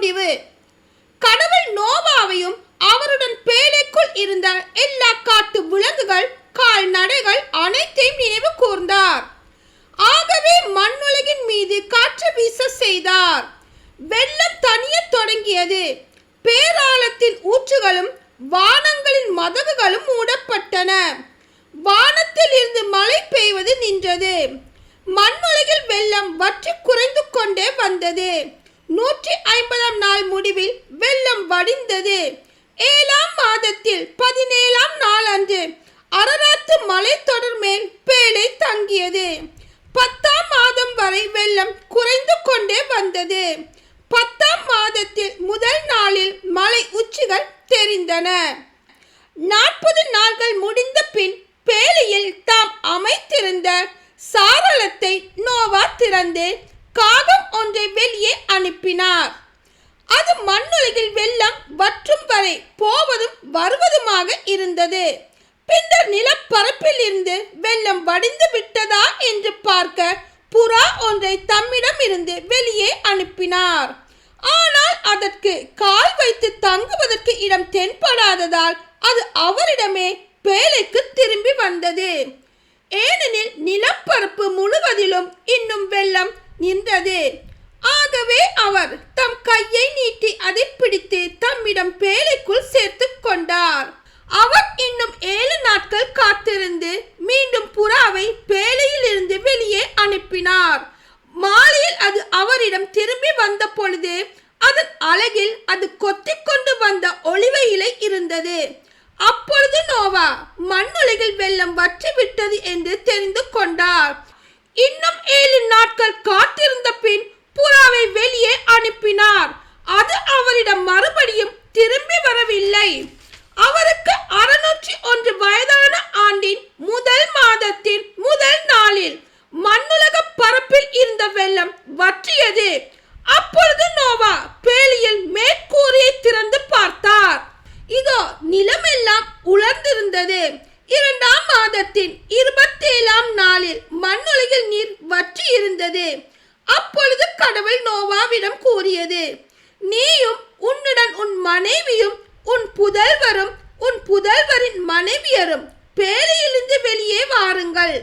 முடிவு. கடவுள் நோவாவையும் அவருடன் பேழைக்குள் இருந்த எல்லா காட்டு விலங்குகள் கால்நடைகள் அனைத்தையும் நினைவு கூர்ந்தார். ஆகவே மண்ணுலகின் மீது காற்று வீச செய்தார். வெள்ளம் தனிய தொடங்கியது. பேராலத்தின் ஊற்றுகளும் வானங்களின் மதகுகளும் மூடப்பட்டன. வானத்தில் இருந்து மழை பெய்வது நின்றது. மண்ணுலகில் வெள்ளம் வற்றி குறைந்து கொண்டே வந்தது. நூற்றி ஐம்பதாம் நாள் முடிவில் வெள்ளம் வடிந்தது. ஏழாம் மாதத்தில் பதினேழாம் நாள் அன்று அரராத்து மலைத்தொடர் மேல் பேழை தங்கியது. பத்தாம் மாதம் வரை வெள்ளம் குறைந்து கொண்டே வந்தது. பத்தாம் மாதத்தில் முதல் நாளில் மலை உச்சிகள் தெரிந்தன. நாற்பது நாட்கள் முடிந்த பின் பேழையில் தாம் அமைத்திருந்த சாரளத்தை நோவா திறந்து காகம் ஒன்றை வெளியே அனுப்பினார். அது மண்ணுலகில் வெள்ளம் வற்றும் வரை போவதும் வருவதுமாக இருந்தது. பின்னர் நிலப்பரப்பில் இருந்து வெள்ளம் வடிந்து விட்டதா என்று பார்க்க புறா ஒன்றை தம்மிடம் இருந்து வெளியே அனுப்பினார். ஆனால் அதற்கு கால் வைத்து தங்குவதற்கு இடம் தென்படாததால் அது அவரிடமே பேழைக்கு திரும்பி வந்தது. ஏனெனில் நிலப்பரப்பு முழுவதிலும் இன்னும் வெள்ளம் நின்றது. ஆகவே அவர் தம் கையை நீட்டி அதை பிடித்து தம்மிடம் பேழைக்குள் சேர்த்து கொண்டார். அவர் இன்னும் ஏழு நாட்கள் காத்திருந்து மீண்டும் புறாவை பேழையில் இருந்து வெளியே அனுப்பினார். மாலையில் அது அவரிடம் திரும்பி வந்த பொழுது அதன் அழகில் அது கொத்தி கொண்டு வந்த ஒளிவ இலை இருந்தது. அப்பொழுது நோவா மண்ணுலகில் வெள்ளம் வற்றி விட்டது என்று தெரிந்து இன்னும் ஏழு நாட்கள் காத்திருந்த பின் புறாவை வெளியே அனுப்பினார். அது அவரிடம் மறுபடியும் திரும்பி வரவில்லை அவருக்கு அறுநூற்றி ஒன்று வயதான ஆண்டின் முதல் மாதத்தின் முதல் நாளில் மண்ணுலக பரப்பில் இருந்த வெள்ளம் வற்றியது அப்பொழுது நோவா பேலியில் மேற்கூரையை திறந்து பார்த்தார் இதோ நிலமெல்லாம் உலர்ந்திருந்தது இரண்டாம் மாதத்தின் இருபத்தேழாம் நாளில் மண்ணுலகில் நீர் வற்றி இருந்தது அப்பொழுது கடவுள் நோவாவிடம் கூறியது நீயும் உன்னுடன் உன் மனைவியும் உன் புதல்வரும் உன் புதல்வரின் மனைவியரும் பேழையிலிருந்து வெளியே வாருங்கள்.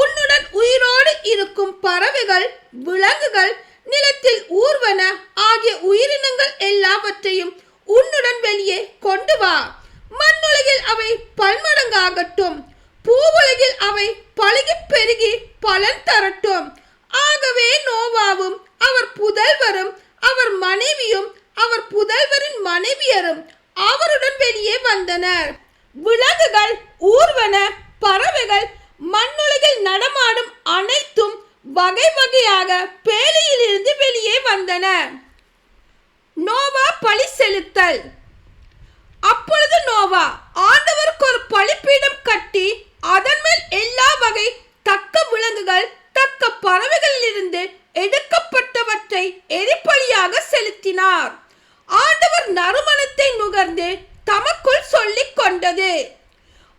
உன்னுடன் உயிரோடு இருக்கும் பறவைகள் விலங்குகள் நிலத்தில் ஊர்வன ஆகிய உயிரினங்கள் எல்லாவற்றையும் உன்னுடன் வெளியே கொண்டு வா. மண்ணுலகில் அவை பல்மடங்காகட்டும் பூவுலகில் அவை பழகி பெருகி பலன் தரட்டும். ஆகவே நோவாவும் அவர் புதல்வரும் அவர் மனைவியும் அவர் புதல்வரின் மனைவியரும் அவருடன் வெளியே வந்தனர். விலங்குகள் ஊர்வன பறவைகள் மண்ணுலகில் நடமாடும் அனைத்தும் வகை வகையாக பேலியிலிருந்து வெளியே வந்தன. நோவா பழி செலுத்தல். அப்பொழுது நோவா ஆண்டவருக்கு ஒரு பழிப்பீடம் கட்டி அதன் மேல் எல்லா வகை தக்க விலங்குகள் தக்க பறவைகளிலிருந்து எடுக்கப்பட்டவற்றை எரிபலியாக செலுத்தினார். ஆண்டவர் நறுமணத்தை நுகர்ந்து தமக்குள் சொல்லிக் கொண்டது.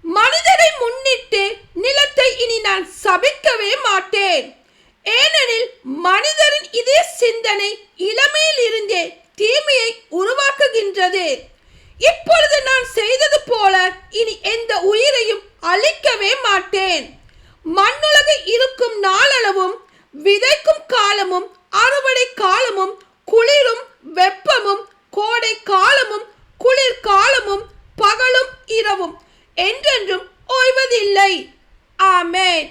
மனிதரை முன்னிட்டு நிலத்தை இனி நான் சபிக்கவே மாட்டேன். ஏனெனில் மனிதரின் இதே சிந்தனை இளமையில் இருந்தே தீமையை உருவாக்குகின்றது. இப்பொழுது நான் செய்தது போல இனி எந்த உயிரையும் அழிக்கவே மாட்டேன். மண்ணுலக இருக்கும் நாளளவும் விதைக்கும் காலமும் அறுவடை காலமும் குளிரும் வெப்பமும் கோடை காலமும் குளிர் காலமும் பகலும் இரவும் என்றென்றும் ஓய்வதில்லை. ஆமேன்.